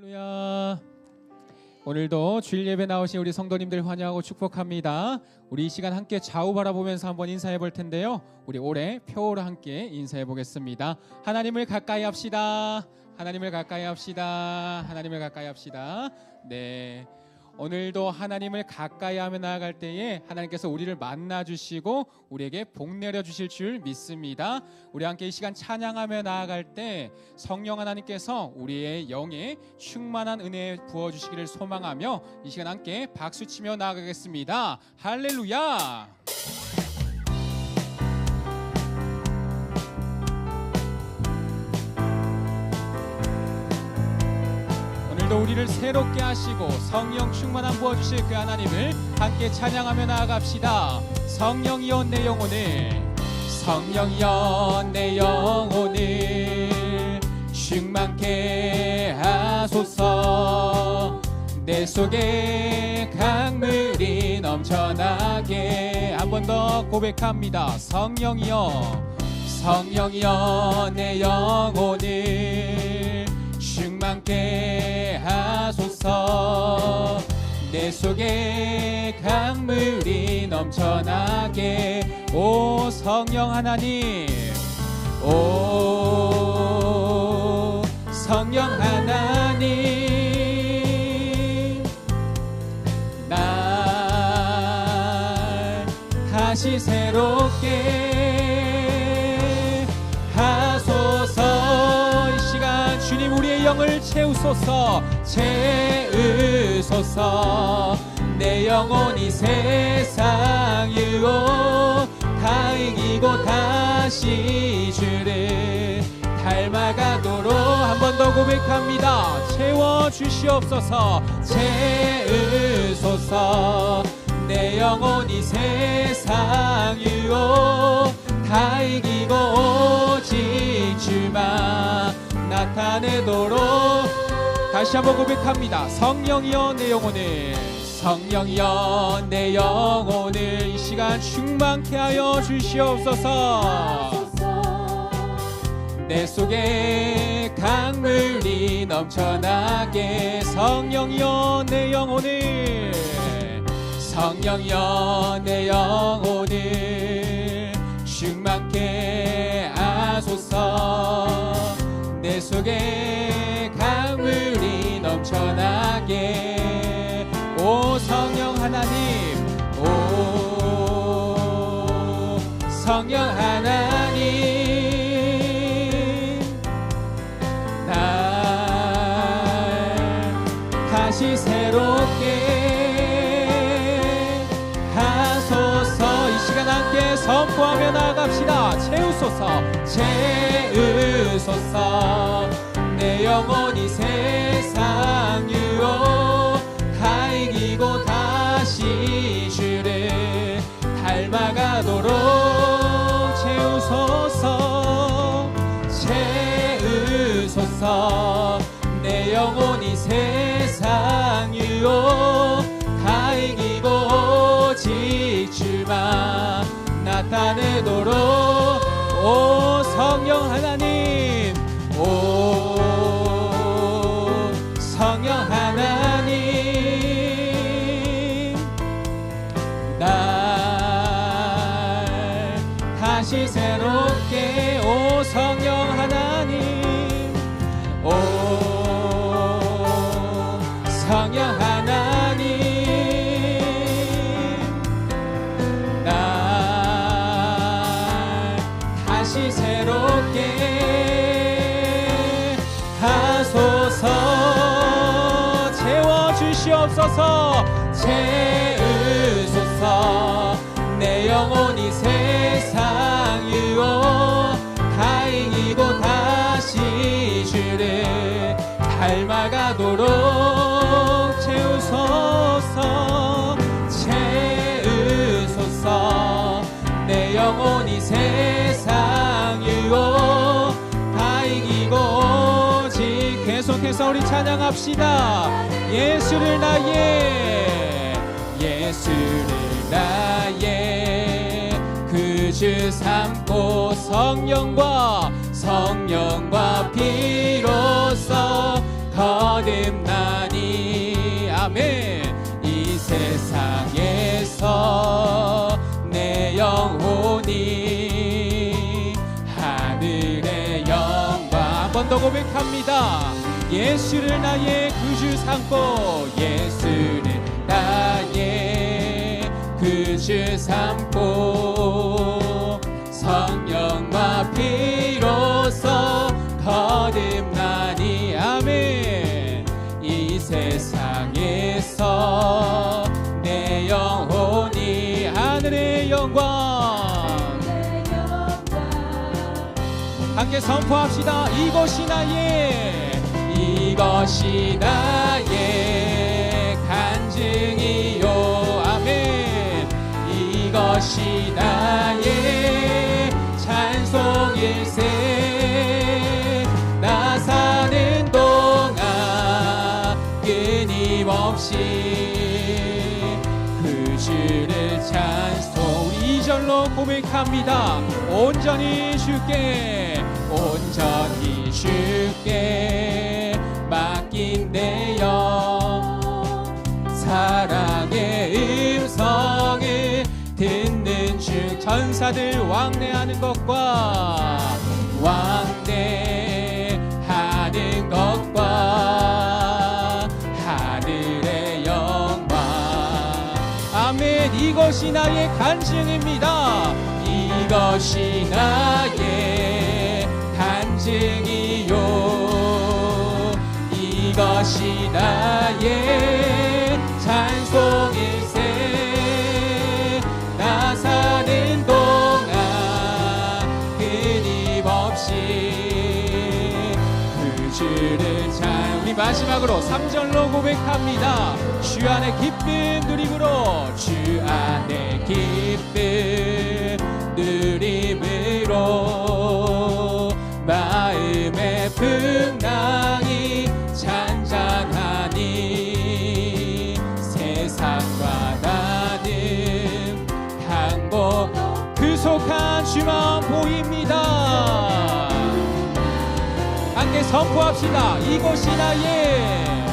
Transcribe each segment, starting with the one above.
할렐루야. 오늘도 주일 예배 나오신 우리 성도님들 환영하고 축복합니다. 우리 이 시간 함께 좌우 바라보면서 한번 인사해 볼 텐데요. 우리 올해 표로 함께 인사해 보겠습니다. 하나님을 가까이 합시다. 하나님을 가까이 합시다. 하나님을 가까이 합시다. 네. 오늘도 하나님을 가까이 하며 나아갈 때에 하나님께서 우리를 만나 주시고 우리에게 복 내려 주실 줄 믿습니다. 우리 함께 이 시간 찬양하며 나아갈 때 성령 하나님께서 우리의 영에 충만한 은혜 부어 주시기를 소망하며 이 시간 함께 박수 치며 나아가겠습니다. 할렐루야! 오늘도 우리를 새롭게 하시고 성령 충만한 부어 주실 그 하나님을 함께 찬양하며 나아갑시다. 성령이여 내 영혼을 성령이여 내 영혼을 충만케 하소서 내 속에 강물이 넘쳐나게 한 번 더 고백합니다. 성령이여 성령이여 내 영혼을 충만케 하소서. 내 속에 강물이 넘쳐나게. 오 성령 하나님. 오 성령 하나님. 날 다시 새롭게 채우소서 채우소서. 내 영혼이 세상 유혹 다 이기고 다시 주를 닮아가도록 한 번 더 고백합니다. 채워 주시옵소서 채우소서. 내 영혼이 세상 유혹 다 이기고 오직 주만 나타내도록. 다시 한번 고백합니다. 성령이여 내 영혼을. 성령이여 내 영혼을 이 시간 충만케 하여 주시옵소서. 내 속에 강물이 넘쳐나게 성령이여 내 영혼을. 성령이여 내 영혼을 충만케 하소서. 내 속에 강물이 넘쳐나게. 오 성령 하나님. 오 성령 하나님. 날 다시 새롭게 하소서. 이 시간 함께 선포하며 나갑시다. 채우소서. 채우소서 닮아가도록 채우소서. 채우소서. 내 영혼이 세상 유혹 다 이기고 오직 주만 나타내도록. 오 성령 하나님 다시 새롭게 오 성령 하나님. 오 성령 하나님. 날 다시 새롭게 하소서. 채워 주시옵소서. 채우소서. 내 영혼이 세상 닮아가도록 채우소서 채우소서. 내 영혼이 세상 유혹 다 이기고 오직 계속해서 우리 찬양합시다. 예수를 나의 예수를 나의 그 주 삼고 성령과 성령과 피로써 거듭나니. 아멘. 이 세상에서 내 영혼이 하늘의 영광. 한 번 더 고백합니다. 예수를 나의 구주 삼고 예수를 나의 구주 삼고 성령과 피로써 거듭 내 영혼이 하늘의 영광. 함께 선포합시다. 이것이 나의 이것이 나의 간증이요. 아멘. 이것이 나의 고백합니다. 온전히 주께 온전히 주께 맡긴 내영. 사랑의 음성을 듣는 중 전사들 왕래하는 것과 왕 이것이 나의 간증입니다. 이것이 나의 간증이요. 이것이 나의 마지막으로 3절로 고백합니다. 주 안에 기쁨 누림으로 주 안에 기쁨 누림으로 마음의 풍랑이 잔잔하니 세상과 나는 항복 그 속한 주만 보입니다 함께 선포합시다. 이것이 나의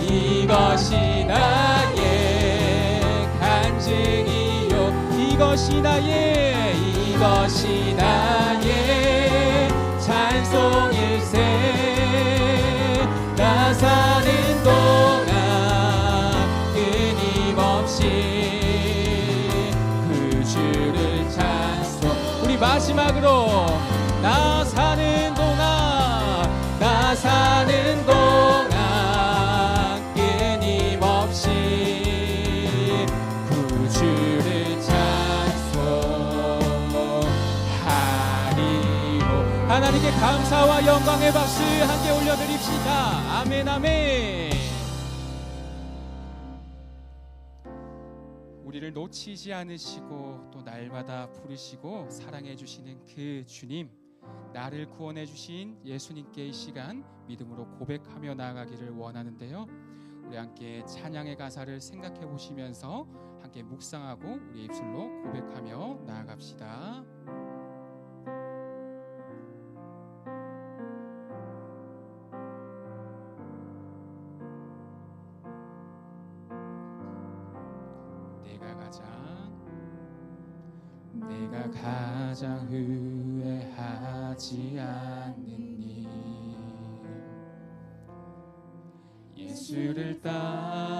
이것이 나의 간증이요. 이것이 나의 이것이 나의 찬송일세 나 사는 동안 끊임없이 그 주를 찬송. 우리 마지막으로 하나님께 감사와 영광의 박수 함께 올려드립시다 아멘 아멘 우리를 놓치지 않으시고 또 날마다 부르시고 사랑해 주시는 그 주님 나를 구원해 주신 예수님께 이 시간 믿음으로 고백하며 나아가기를 원하는데요. 우리 함께 찬양의 가사를 생각해 보시면서 함께 묵상하고 우리 입술로 고백하며 나아갑시다. 가장 후회하지 않는 일. 예수를 따르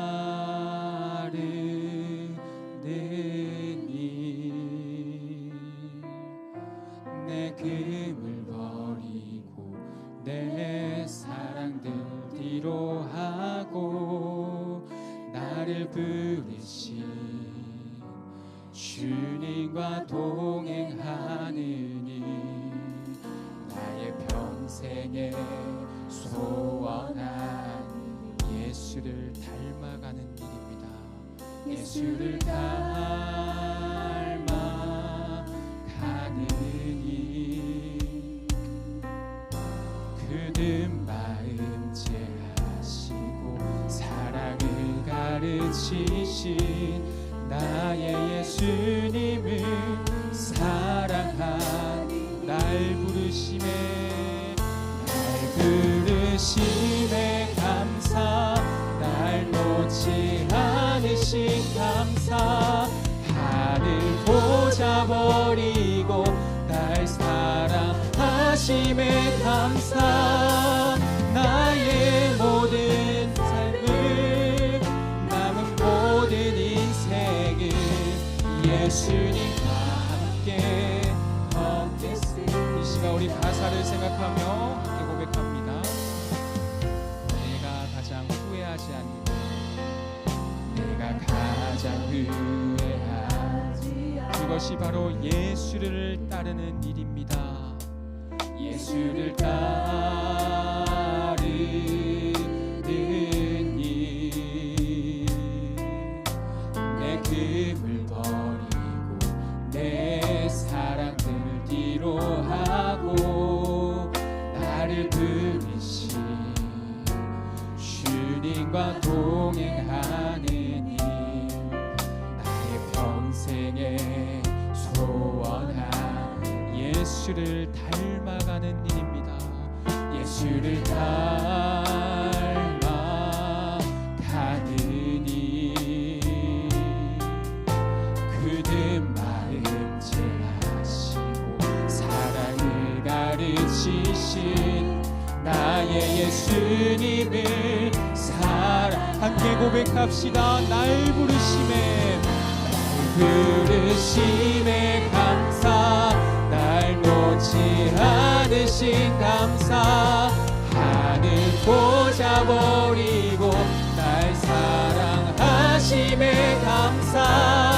닮아가는 일입니다. 예수를 닮아가느니 그는 마음 제하시고 사랑을 가르치신 나의 예수 바로 예수를 따르는 일입니다. 예수를 따르는 일. 내 금을 버리고 내 사랑들 뒤로 하고 나를 부르신 주님과 동행하는 일 나의 평생에 예수를 닮아가는 일입니다. 예수를 닮아가는 일. 그는 마음 제하시고 사랑을 가르치신 나의 예수님을 사랑 함께 고백합시다. 날 부르심에 날 부르심에 감사 날 놓지 않으신 감사. 하늘 꽂아버리고 날 사랑하심에 감사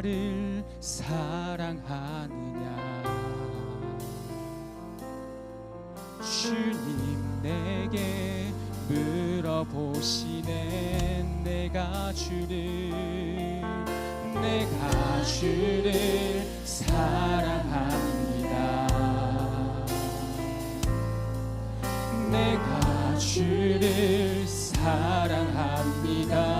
나를 사랑하느냐? 주님 내게 물어보시네. 내가 주를 내가 주를 사랑합니다. 내가 주를 사랑합니다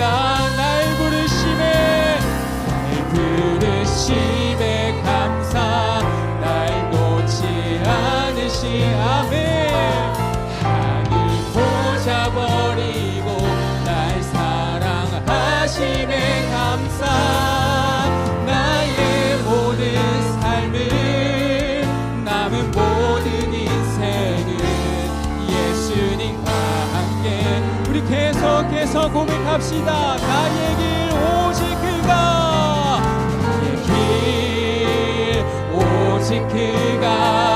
아 고백합시다. 나의 길 오직 그가 나의 길 오직 그